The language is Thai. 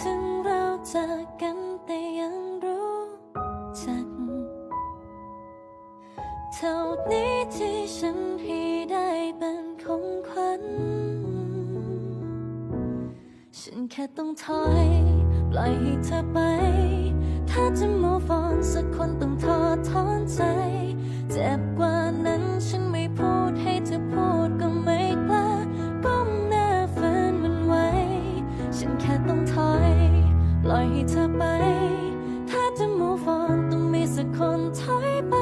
ถึงเราจากกันแต่ยังรู้จัก เท่านี้ที่ฉันให้ได้เป็นของขวัญ ฉันแค่ต้องถอย ปล่อยให้เธอไป ถ้าจะ move on สักคนต้อง ล่อยให้เธอไป ถ้าจะ move on ต้องมีสักคนถอยไป